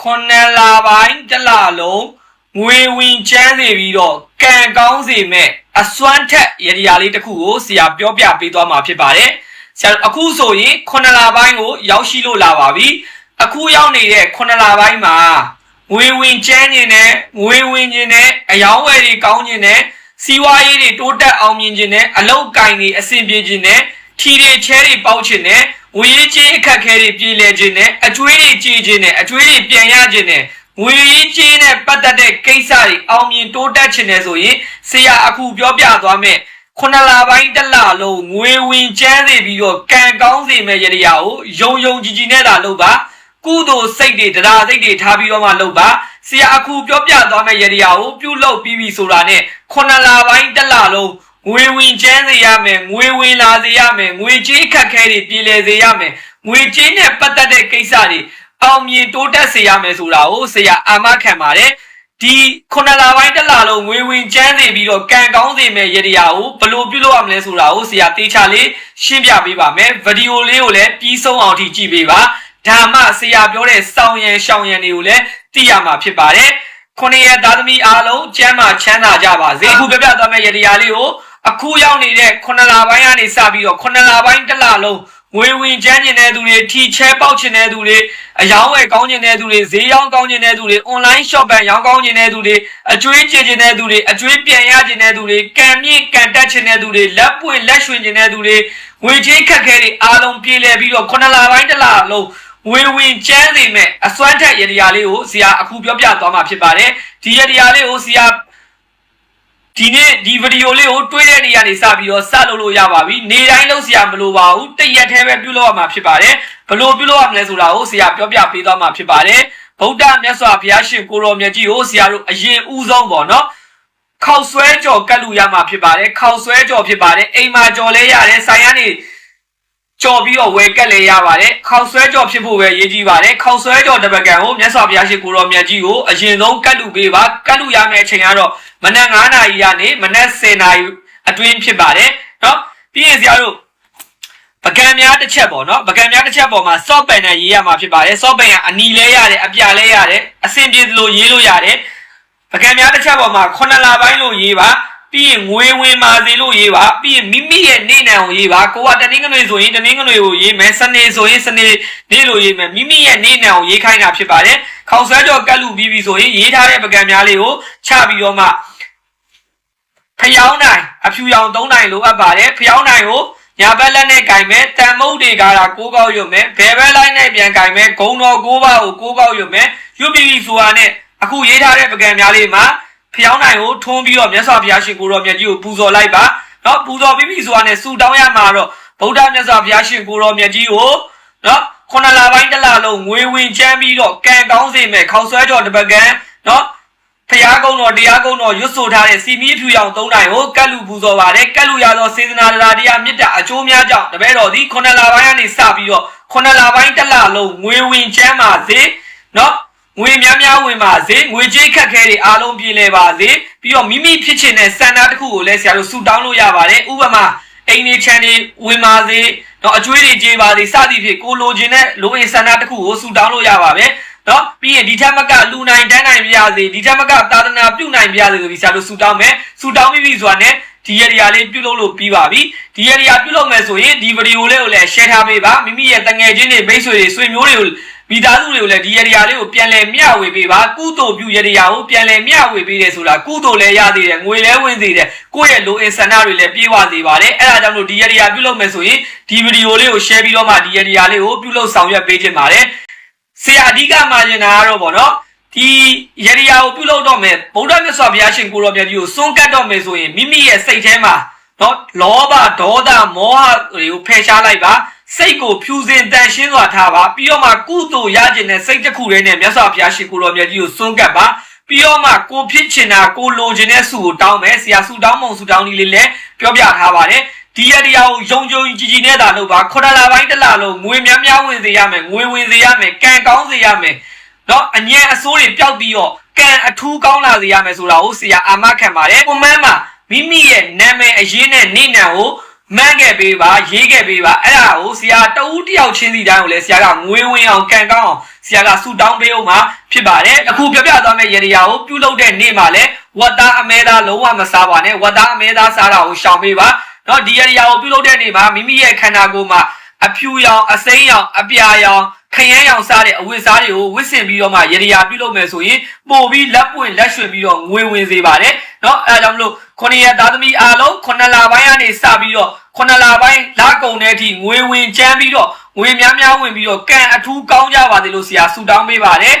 ခုနှစ်လပိုင်းတစ်လလုံးငွေဝင်ချမ်းစေပြီးတော့ကံကောင်းစေမဲ့အစွမ်းထက်ရတရားလေးတစ်ခုကိုဆရာပြောပြပေးသွားမှာဖြစ်ပါတယ်ဆရာအခုဆိုရင်ခုနှစ်လပိုင်းကိုရောက်ရှိလို့လာပါပြီအခုရောက်နေတဲ့ခုနှစ်လပိုင်းမှာငွေဝင်ချမ်းခြင်းနဲ့ငွေဝင်ခြင်းနဲ့အယောင်းဝယ်တွေကောင်းခြင်းနဲ့စီးပွားရေးတွေတိုးတက်အောင်မြင်ခြင်းနဲ့အလောက်ကိုင်းတွေအဆင်ပြေခြင်းနဲ့ ထီတွေချဲတွေပေါက်ခြင်းနဲ့ငွေရေးကြေးအခက်ခဲတွေပြည်လဲခြင်းနဲ့အကျွေးတွေကြေးခြင်းနဲ့အကျွေးတွေပြန်ရခြင်းနဲ့ငွေရေးကြေးနဲ့ပတ်သက်တဲ့ကိစ္စတွေအောင်မြင်တိုးတက်ခြင်းနဲ့ဆိုရင်ဆရာအခုပြောပြသွားမယ်ခုနစ်လပိုင်းတစ်လလုံးငွေဝင်ကျန်းစေပြီးတော့ကံကောင်းစေမဲ့ရတရားကိုယုံယုံကြည်ကြည်နဲ့သာလုပ်ပါကုသိုလ်စိတ်တွေတရားစိတ်တွေထားပြီးတော့မှလုပ်ပါဆရာအခုပြောပြသွားမဲ့ရတရားကိုပြုလုပ်ပြီးပြီဆိုတာနဲ့ခုနစ်လပိုင်းတစ်လလုံး ငွေဝင်ကျန်းစေရမယ်ငွေဝင်လာစေရမယ်ငွေကြေးခက်ခဲတွေပြည်လည်စေရမယ်ငွေကြေးနဲ့ပတ်သက်တဲ့ကိစ္စတွေအောင်မြင်တိုးတက်စေရမယ်ဆိုတာကိုဆရာအာမခံပါတယ်ဒီခုနစ်လပိုင်းတစ်လလုံးငွေဝင်ကျန်းစေပြီးတော့ကံကောင်းစေမဲ့ရတရားကိုဘယ်လိုပြုလုပ်ရမလဲဆိုတာကိုဆရာတေချာလေးရှင်းပြပေးပါမယ်ဗီဒီယိုလေးကိုလည်းပြီးဆုံးအောင်ထိကြည့်ပေးပါဒါမှဆရာပြောတဲ့စောင်းရန်ရှောင်းရန်တွေကိုလည်းသိရမှာဖြစ်ပါတယ်ခုနှစ်ရက်သားသမီးအားလုံးကျမ်းမာချမ်းသာကြပါစေအခုပြပြသွားမယ့်ရတရားလေးကို အခုရောက်နေတဲ့ခုနှစ်လပိုင်းကနေစပြီးတော့ခုနှစ်လပိုင်းတစ်လလုံးငွေဝင်ချမ်းကျင်တဲ့သူတွေထီချဲပေါက်ချင်တဲ့သူတွေအယောင်းဝယ်ကောင်းကျင်တဲ့သူတွေဈေးရောင်းကောင်းကျင်တဲ့သူတွေ online shopping ရောင်းကောင်းကျင်တဲ့သူတွေအကျွေးကျင်ကျင်တဲ့သူတွေအကျွေးပြန်ရကျင်တဲ့သူတွေကံမြင့်ကံတက်ကျင်တဲ့သူတွေလက်ပွင့်လက်ရွှင်ကျင်တဲ့သူတွေငွေကြေးခက်ခဲတွေအားလုံးပြေလည်ပြီးတော့ခုနှစ်လပိုင်းတစ်လလုံးဝေဝင်ကျန်းစေမဲ့အစွမ်းထက်ရတရားလေးကိုဆရာအခုပြောပြသွားမှာဖြစ်ပါတယ်ဒီရတရားလေးကိုဆရာ ဒီနေ့ဒီဗီဒီယိုလေးကိုတွေးတဲ့နေရာနေစပြီးတော့စလုပ်လို့ရပါပြီနေတိုင်းလုပ်ဆရာမလိုပါဘူးတရက်တည်းပဲပြုလုပ်ရမှာဖြစ်ပါတယ်ဘလို့ပြုလုပ်ရမလဲဆိုတာကိုဆရာပြောပြပေးသွားမှာဖြစ်ပါတယ်ဗုဒ္ဓမြတ်စွာဘုရားရှင်ကိုရောမြတ်ကြီးကိုဆရာတို့အရင်ဦးဆုံးပေါ့နော်ခောက်ဆွဲကြော်ကတ်လူရမှာဖြစ်ပါတယ်ခောက်ဆွဲကြော်ဖြစ်ပါတယ်အိမ်မှာကြော်လဲရတယ်ဆိုင်ရနေ ကြော်ပြီးတော့ဝယ်ကတ်လဲရပါတယ်ခောက်ဆွဲကြော်ဖြစ်ဖို့ပဲရေးကြည့်ပါတယ်ခောက်ဆွဲကြော်တပကံကိုမြတ်စွာဘုရားရှင်ကိုရောမြတ်ကြီးကိုအရင်ဆုံးကတ်လူပေးပါကတ်လူရမယ့်အချိန်ကတော့မနက်9နာရီကနေမနက်10နာရီအတွင်းဖြစ်ပါတယ်เนาะပြီးရင်ဆရာတို့ပကံများတစ်ချက်ပေါ့နော်ပကံများတစ်ချက်ပေါ်မှာ soft pen နဲ့ရေးရမှာဖြစ်ပါတယ် soft pen ကအနီလဲရတယ်အပြလဲရတယ်အဆင်ပြေသလိုရေးလို့ရတယ် ပကံများတစ်ချက်ပေါ်မှာခုနှစ်လပိုင်းလို့ရေးပါ ပြီးရင်ငွေဝင်ပါစေလို့ရေးပါပြီးရင်မိမိရဲ့နေနံကိုရေးပါကိုကတနင်္ဂနွေဆိုရင်တနင်္ဂနွေကိုရေးမယ်စနေဆိုရင်စနေနေ့လို့ရေးမယ်မိမိရဲ့နေနံကိုရေးခိုင်းတာဖြစ်ပါတယ်ခေါင်ဆွဲကြော်ကတ်လူပြီးပြီဆိုရင်ရေးထားတဲ့ပကံများလေးကိုချပြီးတော့မှဖျောင်းနိုင်အဖြူရောင်၃နိုင်လိုအပ်ပါတယ်ဖျောင်းနိုင်ကိုညာဘက်လက်နဲ့ကင်မဲ့တန်မုတ်တွေကတာကိုးကောက်ရွတ်မယ်ဘယ်ဘက်လိုက်နဲ့ပြန်ကင်မဲ့ဂုံတော်ကိုးပါးကိုကိုးကောက်ရွတ်မယ်ရွတ်ပြီးပြီဆိုတာနဲ့အခုရေးထားတဲ့ပကံများလေးမှာ ဖျောင်းနိုင်ကိုထွန်းပြီးတော့မြတ်စွာဘုရားရှင်ကိုတော်မြတ်ကြီးကိုပူဇော်လိုက်ပါနော်ပူဇော်ပြီးပြီဆိုတာနဲ့ဆူတောင်းရမှာတော့ဗုဒ္ဓမြတ်စွာဘုရားရှင်ကိုတော်မြတ်ကြီးကိုနော်ခုနလပိုင်းတလလုံးငွေဝင်ချမ်းပြီးတော့ကံကောင်းစေမဲ့ခေါဆွဲတော်တပကံနော်ဖျားကုံတော်တရားကုံတော်ရွတ်ဆိုထားတဲ့စီမီးဖြူရောင်သုံးတိုင်ကိုကတ်လူပူဇော်ပါတယ်ကတ်လူရသောစေတနာတရားတရားမေတ္တာအကျိုးများကြောင့်တပည့်တော်သည်ခုနလပိုင်းကနေစပြီးတော့ခုနလပိုင်းတလလုံးငွေဝင်ချမ်းပါစေနော် ငွေများများဝင်ပါစေငွေကြေးခက်ခဲတွေအားလုံးပြည်လည်ပါစေပြီးတော့မိမိဖြစ်ချင်တဲ့စံနာတစ်ခုကိုလည်းဆရာတို့ဆူတောင်းလို့ရပါတယ်ဥပမာအိမ်နေချမ်းတွေဝင်ပါစေတော့အကျွေးတွေကြေးပါစေစသည်ဖြင့်ကိုလိုချင်တဲ့လိုအင်စံနာတစ်ခုကိုဆူတောင်းလို့ရပါပဲနော်ပြီးရင်ဒီထက်မကလူနိုင်တန်းနိုင်ပြရစေဒီထက်မကသာသနာပြုနိုင်ပြရစေဆိုပြီးဆရာတို့ဆူတောင်းမယ်ဆူတောင်းပြီးပြီဆိုတာနဲ့ဒီရတရားလေးပြုလုပ်လို့ပြီးပါပြီဒီရတရားပြုလုပ်မယ်ဆိုရင်ဒီဗီဒီယိုလေးကိုလည်း share ထားပေးပါမိမိရဲ့တငယ်ချင်းတွေမိတ်ဆွေတွေဆွေမျိုးတွေကို မိသားစုတွေကိုလည်းဒီရတရားလေးကိုပြန်လည်မျှဝေပေးပါကုသိုလ်ပြုရတရားကိုပြန်လည်မျှဝေပေးတယ်ဆိုတာကုသိုလ်လည်းရသေးတယ်ငွေလည်းဝင်သေးတယ်ကိုယ့်ရဲ့လိုအင်ဆန္ဒတွေလည်းပြေဝသေးပါတယ်အဲ့ဒါကြောင့်လို့ဒီရတရားပြုလုပ်မယ်ဆိုရင်ဒီဗီဒီယိုလေးကို share ပြီးတော့မှဒီရတရားလေးကိုပြုလုပ်ဆောင်ရွက်ပေးခြင်းပါတယ်ဆရာအဓိကမှာကျင်တာကတော့ဗောနော်ဒီရရိယာကိုပြုလုပ်တော့မယ်ဗုဒ္ဓမြတ်စွာဘုရားရှင်ကိုရောမြတ်ကြီးကိုစွန့်ကတ်တော့မယ်ဆိုရင်မိမိရဲ့စိတ်ထဲမှာနော်လောဘဒေါသမောဟတွေကိုဖယ်ရှားလိုက်ပါ စိတ်ကိုဖြူစင်တန်ရှင်းစွာထားပါပြီးတော့မှကုသိုလ်ရခြင်းနဲ့စိတ်တစ်ခုတည်းနဲ့မြတ်စွာဘုရားရှင်ကိုရောမြတ်ကြီးကိုစွန့်ကတ်ပါပြီးတော့မှကိုဖြစ်ချင်တာကိုလိုချင်တဲ့ဆုကိုတောင်းမယ်ဆရာဆုတောင်းမုံဆုတောင်းနည်းလေးလည်းပြောပြထားပါတယ်ဒီရတရားကိုယုံကြုံကြည်ကြည်နဲ့သာလုပ်ပါခုနစ်လပိုင်းတစ်လလုံးငွေများများဝင်စေရမယ်ငွေဝင်စေရမယ်ကံကောင်းစေရမယ်နော်အញ្ញံအစိုးတွေပျောက်ပြီးတော့ကံအထူးကောင်းလာစေရမယ်ဆိုတာကိုဆရာအာမခံပါတယ်။ပုံမှန်မှာမိမိရဲ့နာမည်အရင်းနဲ့နေနံကို မှတ်ခဲ့ပေးပါရေးခဲ့ပေးပါအဲ့ဒါကိုဆရာတဦးတယောက်ချင်းစီတိုင်းကိုလည်းဆရာကငွေဝင်အောင်ကန်ကောင်းအောင်ဆရာကဆူတောင်းပေးအောင်မှာဖြစ်ပါတယ်အခုပြပြသွားမယ့်ရေရာကိုပြုလုပ်တဲ့နေ့မှာလည်းဝတ်သားအမဲသားလုံးဝမစားပါနဲ့ဝတ်သားအမဲသားစားတာကိုရှောင်ပေးပါနော်ဒီရေရာကိုပြုလုပ်တဲ့နေ့မှာမိမိရဲ့ခန္ဓာကိုယ်မှာအဖြူရောင်အစိမ်းရောင်အပြာရောင် ခရမ်းရောင်စားတဲ့အဝတ်စားတွေကိုဝတ်ဆင်ပြီးတော့မှရေဒီယာပြုလုပ်မယ်ဆိုရင်ပို့ပြီးလက်ပွင့်လက်ရွှင်ပြီးတော့ငွေဝင်စေပါတယ်เนาะအဲဒါကြောင့်မလို့ခုနှစ်ရက်သားသမီးအားလုံးခုနှစ်လပိုင်းကနေစပြီးတော့ခုနှစ်လပိုင်းလကုန်တဲ့အထိငွေဝင်ချမ်းပြီးတော့ငွေများများဝင်ပြီးတော့ကံအထူးကောင်းကြပါသေးလို့ဆရာဆုတောင်းပေးပါတယ်